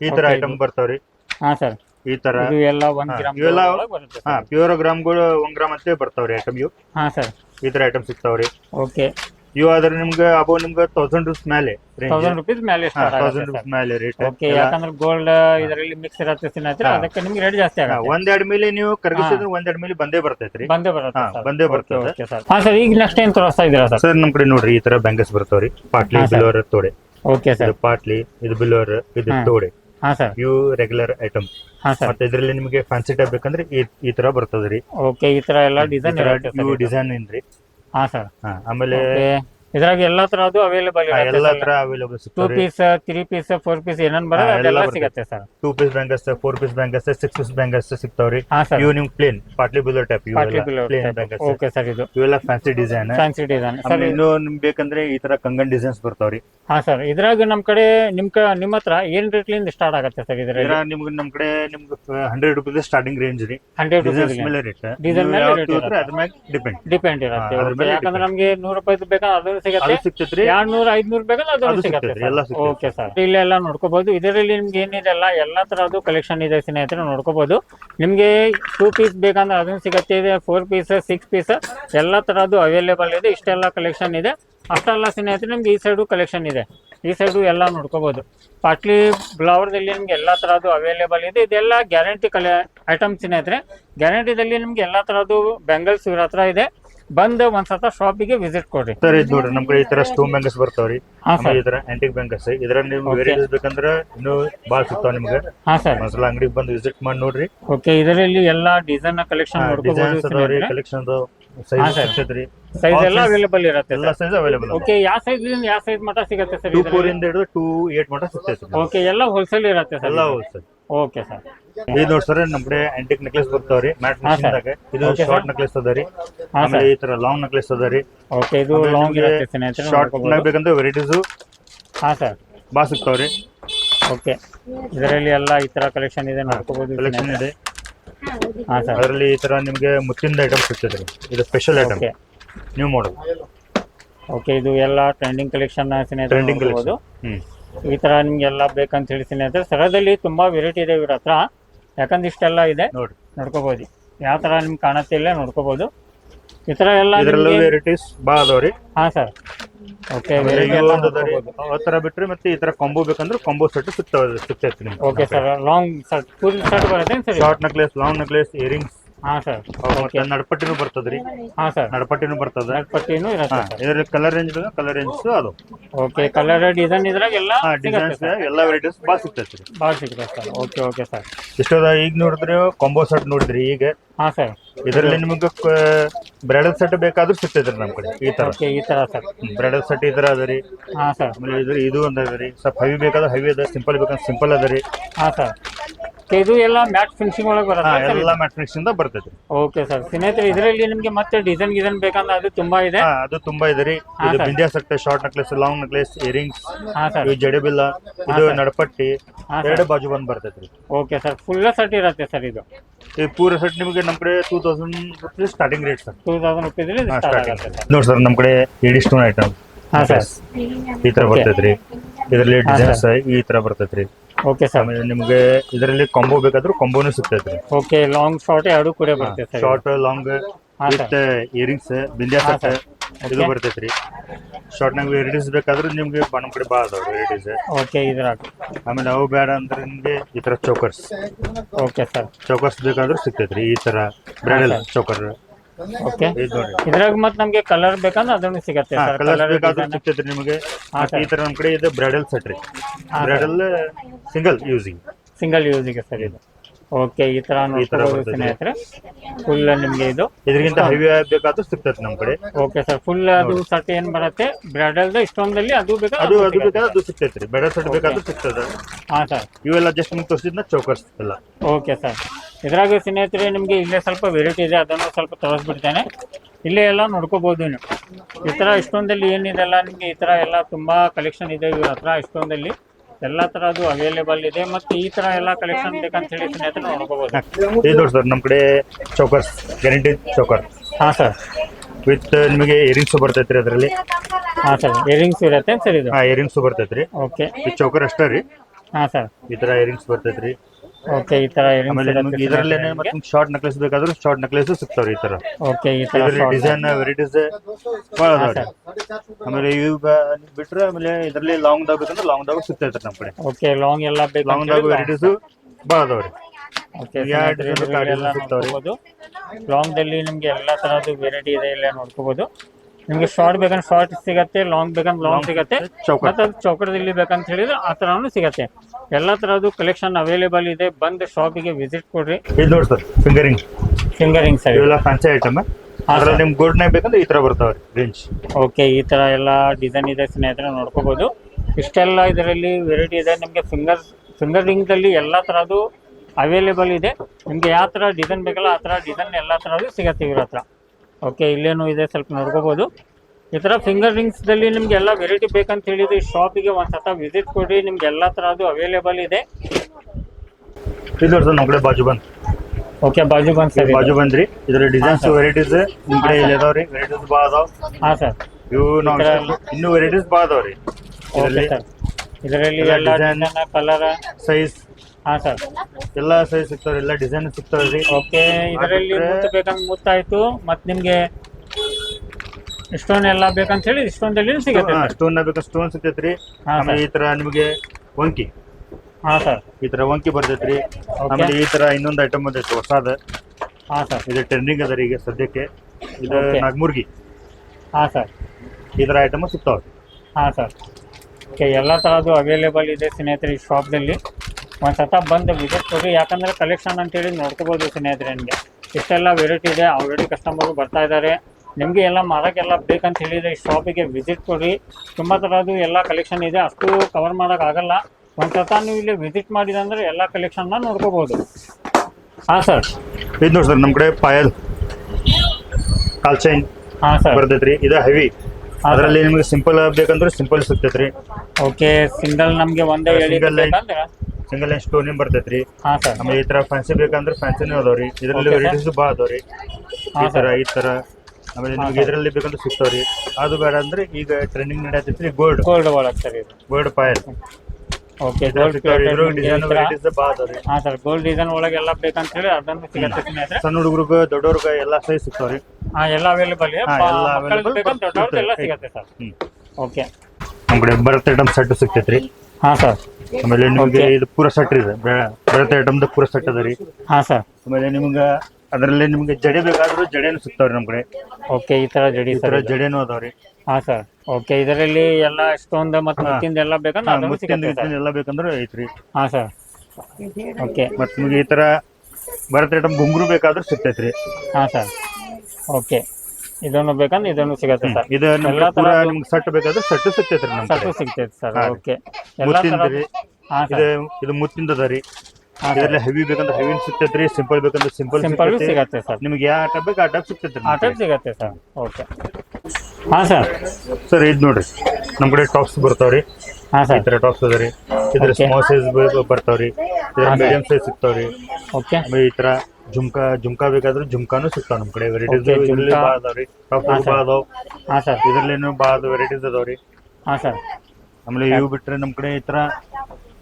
ಈ ತರ ಐಟಂ ಐಟಮ್. ಬರ್ತಾವ್ರಿ. ಹಾ ಸರ್. ಈ ತರ. ಇದು ಎಲ್ಲ ಒಂದ್ ಗ್ರಾಮ್ ಇವೆಲ್ಲ- ಒಳಗ್ ಬರುತ್ತೆ ಹಾ ಪ್ಯೂರ್ ಗ್ರಾಮ್ಗಳು ಒಂದ್ ಗ್ರಾಮ್ ಅಂತ ಬರ್ತಾವ್ರಿ ಐಟಮ್ ಇವು. ಹಾ ಸರ್. ಈ ತರ ಐಟಮ್ ಸಿಗ್ತಾವ್ರಿ. ಓಕೆ. ಇವು ಆದ್ರೆ ನಿಮ್ಗೆ ಅಬೋ ನಿಮ್ಗೆ ತೌಸಂಡ್ ರುಪೀಸ್ ಮೇಲೆ ತೌಸಂಡ್ ರುಪೀಸ್ ಮೇಲೆ ತೌಸಂಡ್ ರುಪೀಸ್ ಮೇಲೆ ರೇಟ್ ಓಕೆ ಯಾಕಂದ್ರೆ ಗೋಲ್ಡ್ ಇದರಲ್ಲಿ ಮಿಕ್ಸ್ ಇರುತ್ತೆ. ಅದಕ್ಕೆ ನಿಮ್ಗೆ ರೇಟ್ ಜಾಸ್ತಿ ಆಗುತ್ತೆ. ಒಂದೆರಡು ಮೇಲೆ ನೀವು ಕರಗಿಸಿದ್ರೆ ಒಂದ್ ಎರಡ್ ಮೇಲೆ ಬಂದೇ ಬರ್ತೈತ್ರಿ. ಬಂದೇ ಬರುತ್ತೆ ಬಂದೇ ಬರ್ತದೆ. ಹಾ ಸರ್ ಈಗ ನೆಕ್ಸ್ಟ್ ಏನ್ ತೋರಿಸ್ತಾ ಇದ್ದೀರಾ ಸರ್? ಸರ್ ನಮ್ ಕಡೆ ನೋಡ್ರಿ ಈ ತರ ಬ್ಯಾಂಗಲ್ಸ್ ಬರ್ತಾವ್ರಿ. ಪಾಟ್ಲಿ. ಬಿಲೋರ್ ತೋಡೆ. Okay sir. ಪಾಟ್ಲಿ ಇದು ಬಿಲೋರ್ ಇದು. ತೋಡೆ. ಹಾ ಸರ್. ಇವು ರೆಗ್ಯುಲರ್ ಐಟಮ್ ಹಾ ಸರ್. ಮತ್ತೆ ಇದರಲ್ಲಿ ನಿಮಗೆ ಫ್ಯಾನ್ಸಿ ಟೈಪ್ ಬೇಕಂದ್ರೆ ಈ ಈ ತರ ಬರ್ತದ್ರಿ. ಓಕೆ ಈ ತರ ಎಲ್ಲ ಡಿಸೈನ್ ಇವು ಡಿಸೈನ್ ಏನ್ರಿ? ಹಾ ಸರ್. ಹಾ ಆಮೇಲೆ ಓಕೆ ಇದ್ರಾಗ ಎಲ್ಲಾ ತರದ್ದು ಅವೈಲೇಬಲ್ ಇದೆ ಎಲ್ಲಾ ತರ available two ಸಿಗ್ತಾವ್ರಿ piece three piece four piece ಏನನ್ ಬರೋದು ಹಾ, ಎಲ್ಲ ಅದೆಲ್ಲ. ಸಿಗತ್ತೆ sir. Two piece bangles four piece bangles six piece bangles ಸಿಗ್ತಾವ್ರಿ. ಹಾ ಸರ್. ಇವು ನಿಮ್ಗೆ ಪ್ಲೇನ್ ಪಾಟ್ಲಿ ಬಿಲೋರ್ ಟೈಪ್ ಇವೆಲ್ಲ ಪ್ಲೇನ್ ಬ್ಯಾಂಗಲ್ಸ್ ಓಕೆ ಸರ್ ಇದು. ಇವೆಲ್ಲ fancy design fancy design sir ಆಮೇಲೆ ಇನ್ನೂ ನಿಮ್ಗೆ ಬೇಕಂದ್ರೆ ಈ ತರ ಕಂಗನ್ ಡಿಸೈನ್ಸ್ ಬರ್ತಾವ್ರಿ. ಹಾ ಸರ್. ಇದ್ರಾಗ ನಮ್ ಕಡೆ ನಿಮ್ ಕ ನಿಮ್ಮ ಹತ್ರ ಏನ್ ರೇಟ್ಲಿಂದ ಸ್ಟಾರ್ಟ್ ಆಗತ್ತೆ ಸರ್ ಇದ್ರ ನಿಮ್ಗೆ ನಮ್ ಕಡೆ ನಿಮ್ಗೆ ಹಂಡ್ರೆಡ್ ರುಪೀಸ್ ಸ್ಟಾರ್ಟಿಂಗ್ ರೇಂಜ್ ರೀ. ಹಂಡ್ರೆಡ್ ಡಿಸೈನ್ಸ್ ರುಪೀಸ್ ಮೇಲೆ ರೇಟ್ ಡಿಸೈನ್ ಮೇಲೆ rate ಇರುತ್ತೆ. ಅದ್ರ ಮ್ಯಾಗ ಡಿಪೆಂಡ್ ಡಿಪೆಂಡ್ ಇರುತ್ತೆ. ಅದ್ರ ಮೇಲೆ ಯಾಕಂದ್ರೆ ನಮ್ಗೆ ನೂರು ರೂಪಾಯಿ ಬೇಕಾದ್ರೆ ಅದು ಸಿಗತ್ತೆ? ಅದು ಸಿಗ್ತೈತ್ರಿ ಎರಡ್ ನೂರ ಐದ್ನೂರ್ ಬೇಕಾದ್ರೆ ಅದು ಅದು ಸಿಗತ್ತೆ ಸಿಗ್ತೈತ್ರಿ, ಎಲ್ಲ. Okay sir. ಇಲ್ಲೆಲ್ಲ ನೋಡ್ಕೋಬಹುದು ಇದರಲ್ಲಿ ನಿಮ್ಗೆ ಏನಿದೆ ಅಲ್ಲ ಎಲ್ಲಾ ತರದ್ದು ಕಲೆಕ್ಷನ್ ಇದೆ ಸ್ನೇಹಿತರೆ ನೋಡ್ಕೋಬಹುದು ನಿಮ್ಗೆ ಟೂ ಪೀಸ್ ಬೇಕಂದ್ರೆ ಅದನ್ನ ಸಿಗತ್ತೆ. ಇದೆ ಫೋರ್ ಪೀಸ್ ಸಿಕ್ಸ್ ಪೀಸ್ ಎಲ್ಲಾ ತರದ್ದು ಅವೈಲೇಬಲ್ ಇದೆ. ಇಷ್ಟೆಲ್ಲ ಕಲೆಕ್ಷನ್ ಇದೆ. ಅಷ್ಟೆಲ್ಲ ಸ್ನೇಹಿತರೆ ನಿಮ್ಗೆ ಈ ಸೈಡು ಕಲೆಕ್ಷನ್ ಇದೆ. ಈ ಸೈಡು ಎಲ್ಲ ನೋಡ್ಕೋಬಹುದು ಪಾಟ್ಲಿ ಬ್ಲೌರ್ದಲ್ಲಿ ನಿಮ್ಗೆ ಎಲ್ಲಾ ತರದ್ದು ಅವೈಲೇಬಲ್ ಇದೆ. ಇದೆಲ್ಲ ಗ್ಯಾರಂಟಿ ಕಲೆ ಐಟಮ್ಸ್ ಸ್ನೇಹಿತರೆ ಗ್ಯಾರಂಟಿದಲ್ಲಿ ನಿಮ್ಗೆ ಎಲ್ಲಾ ತರದ್ದು ಬೆಂಗಲ್ಸ್ ಇವ್ರ ಹತ್ರ ಇದೆ. ಬಂದು ಒಂದ್ಸತ ಶಾಪಿಗೆ ವಿಸಿಟ್ ಕೊಡ್ರಿ. ಸರಿ ಇದು ನೋಡ್ರಿ ನಮ್ಗೆ ಕಡೆ ಈ ತರ ಸ್ಟೋನ್ ಬ್ಯಾಂಗಸ್ ಬರ್ತಾವ್ರಿ. ಹಾ ಆಮೇಲೆ ಸರ್. ಈ ತರ ಆಂಟಿಕ್ ಬ್ಯಾಂಗಸ್ ಇದ್ರ ನೀವು. ವೆರೈಟೀಸ್ ಬೇಕಂದ್ರ ಇನ್ನು ಬಾಳ್ ಸಿಗ್ತಾವ ನಿಮ್ಗೆ. ಹಾ ಸರ್. ಮಸಾಲ ಅಂಗಡಿಗೆ ಬಂದು ವಿಸಿಟ್ ಮಾಡಿ ನೋಡ್ರಿ. ಓಕೆ ಇದರಲ್ಲಿ ಎಲ್ಲಾ ಡಿಸೈನ್ ಕಲೆಕ್ಷನ್ ಡಿಸೈನ್ಸ್ ಅದಾವ್ರಿ ಕಲೆಕ್ಷನ್ ಹಾ, ಸೈಜ್. ಸಿಗ್ತೈತ್ರಿ. ಸೈಜ್ ಎಲ್ಲ ಅವೈಲೇಬಲ್ ಇರುತ್ತೆ ಎಲ್ಲಾ ಸೈಜ್ ಅವೈಲೇಬಲ್ ಓಕೆ ಯಾವ ಸೈಜ್ ಯಾವ ಸೈಜ್ ಮಟ್ಟ ಸಿಗುತ್ತೆ ಸರ್ ಟೂ ಫೋರ್ ಇಂದ ಹಿಡಿದು ಟೂ ಏಟ್ ಮಟ ಸಿಗ್ತೈತಿ ಓಕೆ ಎಲ್ಲ ಹೋಲ್ಸೇಲ್ ಇರುತ್ತೆ ಸರ್. ಎಲ್ಲ ಸರ್ ಓಕೆ ಸರ್ ಇದು ನೋಡಿ ಸರ್ ಕಡೆ ಆಂಟಿಕ್ ನೆಕ್ಲೆಸ್ ಬರ್ತಾವ್ರಿ. ಮ್ಯಾಟ್. ಇದು ಶಾರ್ಟ್ ನೆಕ್ಲೆಸ್ ಅದ ರೀ. ಆಮೇಲೆ ಈ ತರ ಲಾಂಗ್ ನೆಕ್ಲೆಸ್ ಅದ ರೀ. ಓಕೆ ಇದು ಲಾಂಗ್ ಶಾರ್ಟ್ ಬೇಕಂದ್ರೆ ವೆರೈಟೀಸು ಹಾ ಸರ್ ಬಾ ಸಿಗ್ತಾವ್ರಿ. ಓಕೆ ಇದರಲ್ಲಿ ಎಲ್ಲ ಈ ತರ ಕಲೆಕ್ಷನ್ ಇದೆ ನೋಡ್ಕೋಬಹುದು ಕಲೆಕ್ಷನ್ ಇದೆ. ಹಾ ಸರ್ ಅದರಲ್ಲಿ ಈ ತರ ನಿಮ್ಗೆ ಮುತ್ತಿಂದ ಐಟಮ್ ಸಿಗ್ತದೆ ಇದು ಸ್ಪೆಷಲ್ ಐಟಮ್ ನೀವು ನ್ಯೂ ಮಾಡಲ್ ಓಕೆ ಇದು ಎಲ್ಲ ಟ್ರೆಂಡಿಂಗ್ ಕಲೆಕ್ಷನ್ ಸ್ನೇಹಿತರೆ ಟ್ರೆಂಡಿಂಗ್ ಕಲೆಕ್ಷನ್ ಹ್ಮ್. ಈ ತರ ನಿಮ್ಗೆಲ್ಲ ಬೇಕಂತ ಹೇಳ್ತೀನಿ ಅಂದ್ರೆ ಸರದಲ್ಲಿ ತುಂಬಾ ವೆರೈಟಿ ಇದೆ ಇವ್ರ ಹತ್ರ. ಯಾಕಂದ್ರೆ ಇಷ್ಟೆಲ್ಲ ಇದೆ. ನೋಡಿ. ನೋಡ್ಕೋಬಹುದು ಯಾವ ತರ ನಿಮ್ಗೆ ಕಾಣತ್ತೆ ಇಲ್ಲ ನೋಡ್ಕೋಬಹುದು ಈ ತರ ಎಲ್ಲ ಇದ್ರಲ್ಲೂ ವೆರೈಟೀಸ್ ಬಾ ಅದಾವ್ರಿ ಹಾ ಸರ್. ಓಕೆ ಬಿಟ್ರಿ ತರ ಬಿಟ್ರೆ ಮತ್ತೆ ಈ ತರ ಕೊಂಬು ಬೇಕಂದ್ರೆ ಕೊಂಬು ಸೆಟ್ ಸಿಗ್ತಾವ ಸಿಗ್ತೈತೆ ನಿಮ್ಗೆ. Okay sir long sir full shirt ಬರುತ್ತೆ sir short necklace long necklace earrings ಹಾ ಸರ್ ಮತ್ತೆ ನಡಪಟ್ಟಿನೂ ಬರ್ತದ್ರಿ. ಹಾ ಸರ್ ನಡಪಟ್ಟಿನೂ ಬರ್ತದ? ಪಟ್ಟಿನೂ ಇರುತ್ತೆ ಕಲರ್ ರೇಂಜ್ ಕಲರ್ ರೇಂಜ್ ಅದು. ಓಕೆ ಕಲರ್ ಡಿಸೈನ್ ಇದ್ರಾಗ ಎಲ್ಲ ಡಿಸೈನ್ಸ್ ಎಲ್ಲ ವೆರೈಟೀಸ್ ಬಾ ಸಿಗ್ತೈತ್ರಿ ಭಾಳ ಸಿಗ್ತದೆ ಸರ್ ಓಕೆ ಓಕೆ ಸರ್ ಇಷ್ಟದ ಈಗ ನೋಡಿದ್ರೆ ಕಾಂಬೋ ಸೆಟ್ ನೋಡಿದ್ರಿ ಈಗ. ಹಾ ಸರ್ ಇದರಲ್ಲಿ ನಿಮಗೆ ಬ್ರೈಡಲ್ ಸೆಟ್ ಬೇಕಾದ್ರೂ ಸಿಗ್ತೈತ್ರಿ ನಮ್ ಕಡೆ ಈ ತರ. ಓಕೆ ಈ ತರ ಸರ್ ಬ್ರೈಡಲ್ ಸೆಟ್ ಈ ತರ ಅದ ರೀ. ಹಾ ಸರ್ ಆಮೇಲೆ ಇದು ಇದು ಒಂದ್ ಅದ ರೀ. ಸ್ವಲ್ಪ ಹೆವಿ ಬೇಕಾದ್ರೆ ಹೆವಿ ಅದ ಸಿಂಪಲ್ ಬೇಕಂದ್ರೆ ಸಿಂಪಲ್ ಅದ ರೀ. ಹಾ ಸರ್ ಇದು ಎಲ್ಲ ಮ್ಯಾಟ್ ಫಿನಿಶಿಂಗ್ ಒಳಗೆ ಬರುತ್ತೆ ಎಲ್ಲ ಮ್ಯಾಟ್ರಿಕ್ಸ್ ಇಂದ ಬರ್ತೈತಿ. ಓಕೆ ಸರ್ ಸ್ನೇಹಿತರೆ ಇದರಲ್ಲಿ ನಿಮಗೆ ಮತ್ತೆ ಡಿಸೈನ್ ಗಿಸೈನ್ ಬೇಕಂದ್ರೆ ಅದು ತುಂಬಾ ಇದೆ. ಹಾ ಅದು ತುಂಬಾ ಇದೆ ರೀ. ಇದು ಬಿಂದ್ಯಾ Bindiya set short necklace long necklace earrings ಹಾ ಸರ್. ಇದು ಜಡೆಬಿಲ್ಲ ಇದು ನಡಪಟ್ಟಿ ಹಾ ಎರಡು ಬಾಜು ಬಂದ್ ರೀ. ಓಕೆ ಸರ್ ಫುಲ್ ಸೆಟ್ ಇರುತ್ತೆ ಸರ್ ಇದು. ಈ ಪೂರ ಸೆಟ್ ನಿಮಗೆ ನಮ್ ಕಡೆ two thousand rupees starting rate sir two thousand rupees start ಆಗುತ್ತೆ ಸರ್ ನೋಡಿ ಸರ್ ನಮ್ ಕಡೆ ಏಡಿ ಸ್ಟೋನ್ ಐಟಮ್ ಹಾ ಸರ್. ಈ ತರ. ಬರ್ತೈತ್ರಿ ಇದರಲ್ಲಿ ಡಿಸೈನ್ಸ್ ಈ ತರ ಬರ್ತೈತ್ರಿ ಓಕೆ ಸರ್ ಆಮೇಲೆ ನಿಮ್ಗೆ ಇದರಲ್ಲಿ ಕಾಂಬೋ ಬೇಕಾದ್ರೂ ಕಾಂಬೋನು ಸಿಗ್ತೈತ್ರಿ ಓಕೆ ಲಾಂಗ್ ಶಾರ್ಟ್ ಎರಡು ಕೂಡ ಬರುತ್ತೆ ಸರ್. ಶಾರ್ಟ್ ಲಾಂಗ್ ಹಾ, ವಿತ್ ಇಯರಿಂಗ್ಸ್ ಬಿಂದ್ಯಾ ಹಾ, ಸೆಟ್. ಇದು Okay. ಬರ್ತೈತ್ರಿ ಶಾರ್ಟ್ ನಂಗೆ ವೆರೈಟೀಸ್ ಬೇಕಾದ್ರೆ ನಿಮಗೆ ಬಣ್ಣ ಕಡೆ ಬಾ ಅದಾವ ವೆರೈಟೀಸ್ ಓಕೆ ಇದ್ರಾಗ. ಆಮೇಲೆ ಅವು ಬೇಡ ಅಂದ್ರೆ ನಿಮಗೆ ಈ ಥರ ಚೌಕರ್ಸ್ ಓಕೆ ಸರ್ ಚೌಕರ್ಸ್ ಬೇಕಾದ್ರೂ ಸಿಗ್ತೈತ್ರಿ ಈ ತರ ಬ್ರೈಡಲ್. ಚೌಕರ್ ಓಕೆ. ಇದು ಇದ್ರಾಗ ಮತ್ತೆ ನಮ್ಗೆ ಕಲರ್ ಬೇಕಂದ್ರೆ ಅದನ್ನು ಸಿಗತ್ತೆ ಸರ್ ಕಲರ್ ಬೇಕಾದ್ರೂ ನಿಮಗೆ. ಈ ತರ ನಮ್ ಕಡೆ ಇದು ಬ್ರೈಡಲ್ ಸೆಟ್ ರೀ. Bridal bridal single using single ಯೂಸಿಗೆ sir ಇದು. ಓಕೆ ಈ ತರ ನೋಡ್ಕೋಬಹುದು. ಸ್ನೇಹಿತರೆ. ಫುಲ್ ನಿಮ್ಗೆ ಇದು. ಇದಕ್ಕಿಂತ ಹೆವಿ ಬೇಕಾದ್ರೂ ಸಿಗ್ತದೆ ನಮ್ ಕಡೆ. ಓಕೆ ಸರ್ ಫುಲ್ ಅದು ಸಟ್ ಏನ್ ಬರುತ್ತೆ? ಬ್ರೈಡಲ್ ಇಷ್ಟೊಂದಲ್ಲಿ ಅದು ಬೇಕಾ ಅದು ಅದು ಬೇಕಾದ್ರೆ ಅದು ಬ್ರೈಡಲ್ ಸಟ್ ಬೇಕಾದ್ರೂ ಸಿಗ್ತದೆ. ಹಾ ಸರ್. ಇವೆಲ್ಲ ಜಸ್ಟ್ ನಿಮ್ಗೆ ತೋರಿಸಿದ್ನ ಚೌಕರ್ಸ್ ಎಲ್ಲ. Okay sir. ಇದ್ರಾಗ ಸ್ನೇಹಿತರೆ ನಿಮಗೆ ಇಲ್ಲೇ ಸ್ವಲ್ಪ ವೆರೈಟಿ ಇದೆ ಅದನ್ನು ಸ್ವಲ್ಪ ತೋರಿಸ್ಬಿಡ್ತೇನೆ. ಇಲ್ಲೇ ಎಲ್ಲ ನೋಡ್ಕೋಬಹುದು ನೀವು. ಈ ಥರ ಇಷ್ಟೊಂದಲ್ಲಿ ಏನಿದೆಲ್ಲ ನಿಮಗೆ ಈ ತರ ಎಲ್ಲ ತುಂಬಾ ಕಲೆಕ್ಷನ್ ಇದೆ ಇವ್ರ ಹತ್ರ ಇಷ್ಟೊಂದಲ್ಲಿ. ಎಲ್ಲ ಥರದ್ದು ಅವೈಲೇಬಲ್ ಇದೆ ಮತ್ತೆ ಈ ತರ ಎಲ್ಲ ಕಲೆಕ್ಷನ್ ಬೇಕಂತ ಹೇಳಿ ಸ್ನೇಹಿತರೆ ನೋಡ್ಕೋಬಹುದು ಇದು ನೋಡಿ ಸರ್ ನಮ್ಮ ಕಡೆ ಚೌಕರ್ಸ್ ಗ್ಯಾರಂಟಿ ಚೌಕರ್ ಹಾಂ ಸರ್. ವಿತ್ ನಿಮಗೆ ಇಯರಿಂಗ್ಸ್ ರೀ ಅದರಲ್ಲಿ? ಹಾಂ ಸರ್ ಇಯರಿಂಗ್ಸ್ ಇರುತ್ತೆ ಸರ್ ಇದು? ಹಾ ಇಯರಿಂಗ್ಸ್ ರೀ ಓಕೆ ಚೌಕರ್ ಅಷ್ಟೇ ರೀ? ಹಾಂ ಸರ್. ಈ ತರ ಇಯರಿಂಗ್ಸ್ ಬರ್ತೈತ್ರಿ. ಓಕೆ ಈ ತರ ಆಮೇಲೆ ನಿಮ್ಗೆ ಮತ್ತೆ ಶಾರ್ಟ್ ನೆಕ್ಲೆಸ್ ಬೇಕಾದ್ರೂ ಶಾರ್ಟ್ ನೆಕ್ಲೆಸ್ ಸಿಗ್ತಾವ್ರಿ ಈ ತರ. ಓಕೆ ಈ ತರ ಇದರಲ್ಲಿ ಡಿಸೈನ್ ವೆರೈಟೀಸ್ ಭಾಳ ಅದಾವ್ರಿ ಆಮೇಲೆ ಇವು ಬಿಟ್ರೆ ಆಮೇಲೆ ಇದರಲ್ಲಿ ಲಾಂಗ್ ದಾಗ ಬೇಕಂದ್ರೆ ಲಾಂಗ್ ದಾಗ ಸಿಗ್ತೈತ್ರಿ ನಮ್ಮ ಕಡೆ. ಓಕೆ ಲಾಂಗ್ ಎಲ್ಲ ಬೇಕು ಲಾಂಗ್ ದಾಗ ವೆರೈಟೀಸ್ ಭಾಳ ಅದಾವ್ರಿ ಓಕೆ ಎಲ್ಲ ಸಿಗ್ತಾವ್ರಿ. ಲಾಂಗ್ ದಲ್ಲಿ ನಿಮ್ಗೆ ಎಲ್ಲಾ ತರದ್ದು ವೆರೈಟಿ ಇದೆ ಇಲ್ಲ ನೋಡ್ಕೋಬಹುದು ನಿಮ್ಗೆ ಶಾರ್ಟ್ ಬೇಕಂದ್ರೆ ಶಾರ್ಟ್ ಸಿಗತ್ತೆ ಲಾಂಗ್ ಬೇಕಂದ್ರೆ ಲಾಂಗ್ ಸಿಗತ್ತೆ. ಚೌಕಟ್ ಮತ್ತೆ ಅದು ಚೌಕಡದಲ್ಲಿ ಬೇಕಂತ ಹೇಳಿದ್ರೆ ಆ ತರನು ಸಿಗತ್ತೆ. ಎಲ್ಲಾ ತರದ್ದು ಕಲೆಕ್ಷನ್ ಅವೈಲೇಬಲ್ ಇದೆ. ಬಂದು ಶಾಪಿಗೆ ವಿಸಿಟ್ ಕೊಡ್ರಿ. ಇದು ನೋಡಿ sir finger ring finger ring sir. ಇವೆಲ್ಲ ಫ್ಯಾನ್ಸಿ ಐಟಮ್ ಅದ್ರಲ್ಲಿ ಗೋಲ್ಡ್ ಬೇಕಂದ್ರೆ ಈ ತರ ಬರ್ತಾವ್ರಿ ರೇಂಜ್ ಓಕೆ ಈ ತರ ಎಲ್ಲ ಡಿಸೈನ್ ಇದೆ ಸ್ನೇಹಿತರೆ ನೋಡ್ಕೋಬಹುದು ಇಷ್ಟೆಲ್ಲ ಇದರಲ್ಲಿ ವೆರೈಟಿ ಇದೆ. ನಿಮಗೆ ಫಿಂಗರ್ ಫಿಂಗರ್ ದಲ್ಲಿ ಎಲ್ಲಾ ತರದ್ದು ಅವೈಲೇಬಲ್ ಇದೆ. ನಿಮ್ಗೆ ಯಾವ ತರ ಡಿಸೈನ್ ಬೇಕಲ್ಲ ಆ ತರ ಡಿಸೈನ್ ಎಲ್ಲಾ ತರದ್ದು ಸಿಗತ್ತೆ ಇವ್ರ ಹತ್ರ. ಓಕೆ ಇಲ್ಲೇನು ಇದೆ ಸ್ವಲ್ಪ ನೋಡ್ಕೋಬೋದು. ಈ ಥರ ಫಿಂಗರ್ ರಿಂಗ್ಸ್ ದಲ್ಲಿ ನಿಮ್ಗೆ ಎಲ್ಲ ವೆರೈಟಿ ಬೇಕಂತ ಹೇಳಿದ್ರೆ ಶಾಪಿಗೆ ಒಂದ್ಸತ ವಿಸಿಟ್ ಕೊಡಿ ನಿಮ್ಗೆ ಎಲ್ಲಾ ಅದು ಅವೈಲೇಬಲ್ ಇದೆ. ಇದು ನೋಡಿ ಸರ್ ನಮ್ಮ ಕಡೆ ಬಾಜು ಬಂದ್. ಓಕೆ ಬಾಜು ಬಂದ್ ಸರ್. ಬಾಜು ಬಂದ್ರಿ. ಇದ್ರ ಡಿಸೈನ್ಸ್ ವೆರೈಟೀಸ್ ನಿಮ್ ಕಡೆ ಇಲ್ಲಿ ಅದಾವ್ರಿ? ವೆರೈಟೀಸ್ ಭಾಳ ಅದಾವ. ಹಾಂ ಸರ್. ಇವು ನಾವು ಇನ್ನೂ ವೆರೈಟೀಸ್ ಭಾಳ ಓಕೆ ಇದರಲ್ಲಿ ಸರ್. ಇದರಲ್ಲಿ ಎಲ್ಲ ಕಲರ್ ಸೈಜ್ ಹಾ ಸರ್. ಎಲ್ಲ ಸೈಜ್ ಸಿಗ್ತಾವ್ರಿ ಎಲ್ಲ ಡಿಸೈನ್ ಸಿಗ್ತಾವ್ರಿ ಓಕೆ ಇದರಲ್ಲಿ ಮುತ್ತು ಬೇಕಂದ್ರೆ ಮುತ್ತಾಯ್ತು ಮತ್ತೆ ನಿಮಗೆ ಸ್ಟೋನ್ ಎಲ್ಲ ಬೇಕಂತ ಹೇಳಿ ಇಷ್ಟೊಂದಲ್ಲಿ ಸಿಗುತ್ತೆ ಸರ್ ಸ್ಟೋನ್ ಬೇಕು ಸ್ಟೋನ್ ಸಿಗ್ತೈತ್ರಿ. ಹಾ, ಆಮೇಲೆ ಈ ತರ ನಿಮಗೆ ವಂಕಿ ಹಾ ಸರ್. ಈ ತರ ವಂಕಿ ಬರ್ತೈತ್ರಿ. ಆಮೇಲೆ ಈ ತರ ಇನ್ನೊಂದು ಐಟಮ್ ಬಂದೈತಿ ಹೊಸಾದ. ಹಾ ಸರ್. ಇದು ಟ್ರೆಂಡಿಂಗ್ ಅದ ರೀ ಈಗ ಸದ್ಯಕ್ಕೆ. ಇದು ನಾಗಮುರ್ಗಿ. ಹಾ ಹಾಂ ಸರ್. ಈ ತರ ಐಟಮ್ ಸಿಗ್ತಾವ್ರಿ. ಹಾ ಸರ್. ಓಕೆ ಎಲ್ಲ ಥರದ್ದು ಅವೈಲೇಬಲ್ ಇದೆ ಸ್ನೇಹಿತರೆ ಈ ಶಾಪ್ದಲ್ಲಿ ಒಂದು ಸತ ಬಂದು ವಿಸಿಟ್ ಕೊಡಿ. ಯಾಕಂದ್ರೆ ಕಲೆಕ್ಷನ್ ಅಂತೇಳಿ ನೋಡ್ಕೋಬೋದು ಸ್ನೇಹಿತರೆ ನಿಮಗೆ. ಇಷ್ಟೆಲ್ಲ ವೆರೈಟಿ ಇದೆ. ಆಲ್ರೆಡಿ ಕಸ್ಟಮರು ಬರ್ತಾ ಇದ್ದಾರೆ ನಿಮಗೆ ಎಲ್ಲ ಮಾರೋಕ್ಕೆಲ್ಲ ಬೇಕಂತ ಹೇಳಿದರೆ ಈ ಶಾಪಿಗೆ ವಿಸಿಟ್ ಕೊಡಿ. ತುಂಬ ಥರದ್ದು ಎಲ್ಲ ಕಲೆಕ್ಷನ್ ಇದೆ. ಅಷ್ಟು ಕವರ್ ಮಾಡೋಕ್ಕಾಗಲ್ಲ ಒಂದು ಸತ ನೀವು ಇಲ್ಲಿ ವಿಸಿಟ್ ಮಾಡಿದಂದ್ರೆ ಎಲ್ಲ ಕಲೆಕ್ಷನ್ನ ನೋಡ್ಕೋಬೋದು. ಹಾಂ ಸರ್ ಇದು ನೋಡಿ ಸರ್ ನಮ್ಮ ಕಡೆ ಪಾಯಲ್ ಕಾಲ್ ಚೈನ್ ಹಾಂ ಸರ್ ಬರ್ತೈತ್ರಿ. ಇದು ಹೆವಿ ಅದರಲ್ಲಿ ನಿಮಗೆ ಸಿಂಪಲ್ ಬೇಕಂದ್ರೆ ಸಿಂಪಲ್ ಸಿಗ್ತೈತ್ರಿ. ಓಕೆ ಸಿಂಗಲ್ ನಮಗೆ ಒಂದೇ ಹೇಳಿ Single line. ಬೇಕಂದ್ರೆ ಸಿಂಗಲ್ ಲೈನ್ ಸ್ಟೋನ್ ಬರ್ತೈತ್ರಿ. ಹಾ ಸರ್. ಆಮೇಲೆ ಈ ತರ ಫ್ಯಾನ್ಸಿ ಬೇಕಂದ್ರೆ ಫ್ಯಾನ್ಸಿನೂ ಅದಾವ್ರಿ. ಇದರಲ್ಲಿ. ವೆರೈಟೀಸ್ ಬಾ ಅದಾವ್ರಿ ಹಾ, ಈ ತರ ಈ ತರ. ಆಮೇಲೆ ಹಾ, ನಿಮ್ಗೆ. ಇದರಲ್ಲಿ ಬೇಕಂದ್ರೆ ಸಿಗ್ತಾವ್ರಿ. ಅದು ಬೇಡ ಅಂದ್ರೆ ಈಗ ಟ್ರೆಂಡಿಂಗ್ ನಡೆಯತೈತ್ರಿ ಗೋಲ್ಡ್ ಗೋಲ್ಡ್ ಒಳಗೆ ಸರ್ ಇದು. ಗೋಲ್ಡ್ ಪಾಯಲ್ ಓಕೆ ಗೋಲ್ಡ್ ಅದಾವ್ರಿ ಸರ್ ಗೋಲ್ಡ್ ಡಿಸೈನ್ ಒಳಗೆ ಎಲ್ಲ ಬೇಕಂತ ಹೇಳಿ ಅದನ್ನು ಸಿಗತ್ತೆ ಸ್ನೇಹಿತರೆ. ಸಣ್ಣ ಹುಡುಗರು ದೊಡ್ಡವ್ರಿಗೆ ಎಲ್ಲಾ ಸೈಜ್ ಸಿಗ್ತಾವ್ರಿ. ಹಾಂ ಎಲ್ಲ ಅವೈಲೇಬಲ್ ಹಾ, ಎಲ್ಲ ಮಕ್ಕಳಿಗೆ available ಬೇಕಂತ ದೊಡ್ಡವ್ರದ್ದು ಎಲ್ಲ ಸಿಗುತ್ತೆ. ಸರ್. ಓಕೆ ನಮ್ಮ ಕಡೆ ಭರತ್ ಐಟಮ್ ಸೆಟ್ ಸಿಗ್ತೈತ್ರಿ. ಹಾಂ ಸರ್. ಆಮೇಲೆ ನಿಮಗೆ. ಇದು ಪೂರ ಸೆಟ್ ಇದೆ. ಬೆ- ಭರತ್ ಐಟಮ್ ಪೂರ ಸೆಟ್ ಅದ ರೀ. ಹಾಂ ಸರ್. ಆಮೇಲೆ ನಿಮ್ಗೆ ಅದರಲ್ಲಿ ನಿಮ್ಗೆ ಜಡೆ ಬೇಕಾದ್ರೂ ಜಡೆನೂ ಸಿಗ್ತಾವ್ರಿ ನಮ್ಮ ಕಡೆ. ಓಕೆ ಈ ಥರ ಜಡಿ ಈ ಥರ ಜಡೆನೂ ಅದಾವ್ರಿ ಹಾಂ ಸರ್. ಓಕೆ ಇದರಲ್ಲಿ ಎಲ್ಲ ಇಷ್ಟೊಂದು ಮತ್ತು. ಮುತ್ತಿಂದ ಎಲ್ಲ ಬೇಕಂದ್ರೆ ಮುತ್ತಿಂದ ಎಲ್ಲ ಬೇಕಂದ್ರೆ ಐತ್ರಿ. ಹಾಂ ಸರ್. ಓಕೆ ಮತ್ತು ನಿಮ್ಗೆ ಈ ಥರ ಭರತ ಐಟಮ್ ಗುಂಗುರು ಬೇಕಾದ್ರೂ ಸಿಗ್ತೈತ್ರಿ. ಹಾಂ ಸರ್. ಓಕೆ ಇದನ್ನು ಬೇಕಂದ್ರೆ ಇದನ್ನು ಸಿಗತ್ತೆ ಸರ್. ಇದು ಎಲ್ಲ ತರದ್ದು- ನಿಮ್ಗೆ ಸೆಟ್ ಬೇಕಾದ್ರೆ ಸಟ್ಟು ಸಿಗ್ತೈತ್ರಿ ಸತ್ತು ಕಡೆ. ಸಿಗ್ತೈತೆ ಸರ್. ಹಾ ಓಕೆ. ಎಲ್ಲ ಮುತ್ತಿಂದ ಥರ ರೀ ಹಾಂ ಇದು ಸರ್. ಇದು ಮುತ್ತಿಂದ ಅದ ರೀ ಹಾಂ ಸರ್. ಇದರಲ್ಲಿ ಹೆವಿ ಬೇಕಂದ್ರೆ ಹೆವಿ ಸಿಗ್ತೈತ್ರಿ ಸಿಂಪಲ್ ಬೇಕಂದ್ರೆ ಸಿಂಪಲ್ ಸಿಂಪಲ್ ಸಿಗತ್ತೆ ಸರ್. ನಿಮ್ಗೆ ಯಾವ ಟೈಪ್ ಬೇಕು ಆ ಟೈಪ್ ಸಿಗ್ತೈತ್ರಿ ಆ ಟೈಪ್ ಸಿಗತ್ತೆ ಸರ್. ಓಕೆ. ಹಾಂ ಸರ್. ಸರ್ ಇದು ನೋಡ್ರಿ. ನಮ್ಮ ಕಡೆ ಟಾಪ್ಸ್ ಬರ್ತಾವ್ರಿ ಹಾಂ ಈ ಸರ್ ತರ ಟಾಪ್ಸ್ ಅದ ರೀ. ಇದ್ರ Okay. ಸ್ಮಾಲ್ ಸೈಜ್ ಬರ್ತಾವ್ರಿ ಇದ್ರ ಹಾ, sir. ಮೀಡಿಯಂ ಸೈಜ್ ಸಿಗ್ತಾವ್ರಿ ಓಕೆ. ಆಮೇಲೆ ಈ ತರ ಜುಮ್ಕಾ ಜುಮ್ಕಾ ಬೇಕಾದ್ರೆ ಜುಮ್ಕಾನು ಸಿಗ್ತಾವ ನಮ್ ಕಡೆ. ವೆರೈಟೀಸ್ Okay, ಇದರಲ್ಲಿ ಜುಮ್ಕಾ. ಭಾಳ ಅದಾವ್ರಿ ಟಾಪ್ ಹಾ. ಭಾಳ ಅದಾವ. ಹಾಂ ಸರ್ ಇದ್ರಲ್ಲೇನು ಭಾಳ ವೆರೈಟೀಸ್ ಅದಾವ್ರಿ ಹಾಂ ಸರ್ ಆಮೇಲೆ ಇವು ಬಿಟ್ರೆ ನಮ್ಮ ಕಡೆ ಈ ತರ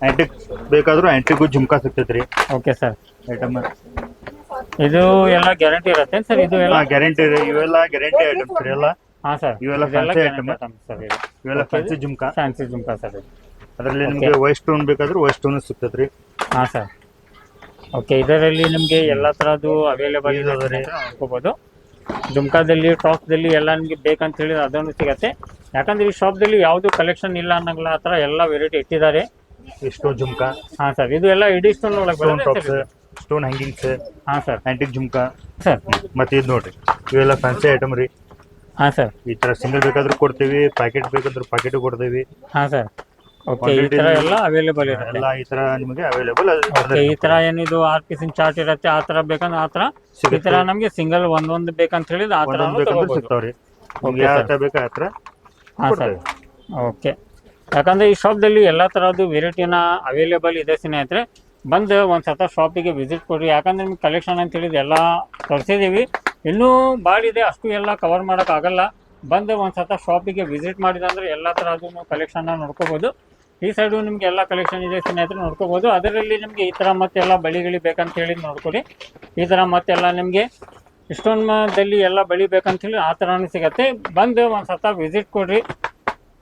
ಆಂಟಿಕ್ ಬೇಕಾದ್ರೂ ಆಂಟಿಗೂ ಜುಮ್ಕಾ ಸಿಗ್ತೈತ್ರಿ ಓಕೆ ಸರ್ ಐಟಮ್ ಇದು ಎಲ್ಲ ಗ್ಯಾರಂಟಿ ಇರುತ್ತೆ ಸರ್ ಇದು ಎಲ್ಲ ಗ್ಯಾರಂಟಿ ಇವೆಲ್ಲ ಗ್ಯಾರಂಟಿ ಐಟಮ್ಸ್ ರೀ ಎಲ್ಲ. ಹಾಂ ಸರ್ ಇವೆಲ್ಲ ಫ್ಯಾನ್ಸಿ ಐಟಮ್ item. ಸರ್ ಇದು. ಇವೆಲ್ಲ. ಫ್ಯಾನ್ಸಿ ಜುಮ್ಕಾ. ಫ್ಯಾನ್ಸಿ ಜುಮ್ಕಾ ಸರ್ ಇದು. ಅದರಲ್ಲಿ. ನಿಮಗೆ ವೈಟ್ ಸ್ಟೋನ್ ಬೇಕಾದ್ರೂ ವೈಟ್ ಸ್ಟೋನ್ ಸಿಗ್ತೈತ್ರಿ ಹಾಂ ಸರ್ ಓಕೆ ಇದರಲ್ಲಿ ನಿಮಗೆ ಎಲ್ಲ ಥರದ್ದು ಅವೈಲೇಬಲ್ ಇದೆ ಹಾಕೋಬೋದು. ಜುಮ್ಕಾದಲ್ಲಿ ಟಾಪ್ದಲ್ಲಿ ಎಲ್ಲ ನಿಮಗೆ ಬೇಕಂತ ಹೇಳಿದ್ರೆ ಅದನ್ನು ಸಿಗತ್ತೆ. ಯಾಕಂದ್ರೆ ಈ ಶಾಪ್ದಲ್ಲಿ ಯಾವುದು ಕಲೆಕ್ಷನ್ ಇಲ್ಲ ಅನ್ನಂಗಿಲ್ಲ ಆ ಥರ ಎಲ್ಲ ವೆರೈಟಿ ಇಟ್ಟಿದ್ದಾರೆ. ಇಷ್ಟು ಜುಮ್ಕಾ. ಹಾಂ ಸರ್ ಇದು ಎಲ್ಲ ಇಡೀ ಸ್ಟೋನ್ ಒಳಗೆ ಸ್ಟೋನ್ ಬರುತ್ತೆ ಟಾಪ್ಸ್ ಸ್ಟೋನ್ ಹ್ಯಾಂಗಿಂಗ್ಸ್ ಹಾಂ ಸರ್. ಆಂಟಿಕ್ ಜುಮ್ಕಾ. ಸರ್. ಮತ್ತೆ ಇದು ನೋಡ್ರಿ ಇವೆಲ್ಲ ಫ್ಯಾನ್ಸಿ ಐಟಮ್ ರೀ. ಹಾಂ ಸರ್. ಈ ತರ ಸಿಂಗಲ್ ಬೇಕಾದ್ರೂ ಕೊಡ್ತೀವಿ ಪ್ಯಾಕೆಟ್ ಬೇಕಾದ್ರೂ ಪ್ಯಾಕೆಟ್ ಕೊಡ್ತೀವಿ. ಹಾಂ ಸರ್. ಓಕೆ ಈ ತರ ಎಲ್ಲ ಅವೈಲೇಬಲ್ ಇರುತ್ತೆ. ಎಲ್ಲ ಈ ತರ ನಿಮಗೆ ಅವೈಲೇಬಲ್ ಓಕೆ ಈ ಥರ ಏನಿದು ಆರ್ ಪೀಸಿನ ಚಾರ್ಟ್ ಇರುತ್ತೆ ಆ ತರ ಬೇಕಂದ್ರೆ ಆ ತರ ಈ ತರ ನಮಗೆ ಸಿಂಗಲ್ ಒಂದೊಂದು ಬೇಕಂತ ಹೇಳಿದ್ರೆ ಆ ಒಂದೊಂದು ಬೇಕಂದ್ರೆ ಸಿಗ್ತಾವ್ರಿ. ನಿಮ್ಗೆ ಯಾವ ತರ ಬೇಕಾ ಆ ತರ ಹಾಂ ಸರ್ ಓಕೆ ಯಾಕಂದ್ರೆ ಈ ಶಾಪ್ದಲ್ಲಿ ಎಲ್ಲಾ ತರದ್ದು ವೆರೈಟಿನ ಅವೈಲೇಬಲ್ ಇದೆ ಸ್ನೇಹಿತರೆ. ಬಂದು ಒಂದು ಸತ ಶಾಪಿಗೆ ವಿಸಿಟ್ ಕೊಡ್ರಿ. ಯಾಕಂದ್ರೆ ನಿಮ್ಗೆ ಕಲೆಕ್ಷನ್ ಅಂತ ಹೇಳಿದ ಎಲ್ಲ ತರಿಸಿದ್ದೀವಿ ಇನ್ನೂ ಭಾಳ ಇದೆ ಅಷ್ಟು ಎಲ್ಲ ಕವರ್ ಮಾಡೋಕ್ಕಾಗಲ್ಲ ಬಂದು ಒಂದು ಸತ ಶಾಪಿಗೆ ವಿಸಿಟ್ ಮಾಡಿದಂದ್ರೆ ಎಲ್ಲ ಥರದ್ದು ಕಲೆಕ್ಷನ್ ನೋಡ್ಕೋಬೋದು. ಈ ಸೈಡು ನಿಮ್ಗೆ ಎಲ್ಲ ಕಲೆಕ್ಷನ್ ಇದೆ ಸ್ನೇಹಿತರೆ ನೋಡ್ಕೋಬೋದು. ಅದರಲ್ಲಿ ನಿಮಗೆ ಈ ಥರ ಮತ್ತೆಲ್ಲ ಬಳಿಗಳು ಬೇಕಂತ ಹೇಳಿ ನೋಡ್ಕೊಡಿ ಈ ಥರ ಮತ್ತೆಲ್ಲ ನಿಮಗೆ ಇಷ್ಟೊಂದಲ್ಲಿ ಎಲ್ಲ ಬಳಿ ಬೇಕಂತ ಹೇಳಿ ಆ ಥರನೂ ಸಿಗತ್ತೆ. ಬಂದು ಒಂದು ಸತ ವಿಸಿಟ್ ಕೊಡ್ರಿ.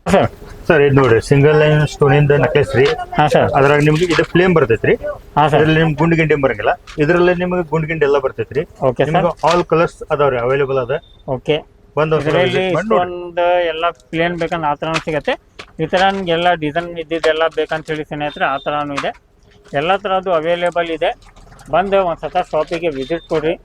ಸರ್ ಸರ್ ಇದು ನೋಡ್ರಿ ಸಿಂಗಲ್ ಲೈನ್ ಸ್ಟೋನ್ ಇಂದ ನೆಕ್ಲೆಸ್ ರೀ. ಹಾಂ ಸರ್ ಅದ್ರಾಗ ನಿಮ್ಗೆ ಇದು ಫ್ಲೇಮ್ ಬರ್ತೈತ್ರಿ ಹಾಂ ಸರ್ ಅದ್ರಲ್ಲಿ ನಿಮ್ಗೆ ಗುಂಡ್ ಗಿಂಡಿ ಬರಂಗಿಲ್ಲ. ಇದ್ರಲ್ಲಿ ನಿಮ್ಗೆ ಗುಂಡ್ ಗಿಂಡಿ ಎಲ್ಲ ಬರ್ತೈತ್ರಿ ಓಕೆ ನಿಮ್ಗೆ ಆಲ್ ಕಲರ್ಸ್ ಅದಾವ್ರಿ ಅವೈಲೇಬಲ್ ಅದ. ಓಕೆ ಬಂದು ಇದರಲ್ಲಿ ಎಲ್ಲ ಪ್ಲೇನ್ ಬೇಕಂದ್ರೆ ಆ ಥರನೂ ಸಿಗತ್ತೆ. ಈ ಥರ ನನಗೆಲ್ಲ ಡಿಸೈನ್ ಇದ್ದಿದ್ದೆಲ್ಲ ಬೇಕಂತ ಹೇಳಿ ಸ್ನೇಹಿತರೆ, ಆ ಥರನೂ ಇದೆ. ಎಲ್ಲ ಥರದ್ದು ಅವೈಲೇಬಲ್ ಇದೆ. ಬಂದು ಒಂದು ಸತ ಶಾಪಿಗೆ ವಿಸಿಟ್ ಕೊಡ್ರಿ.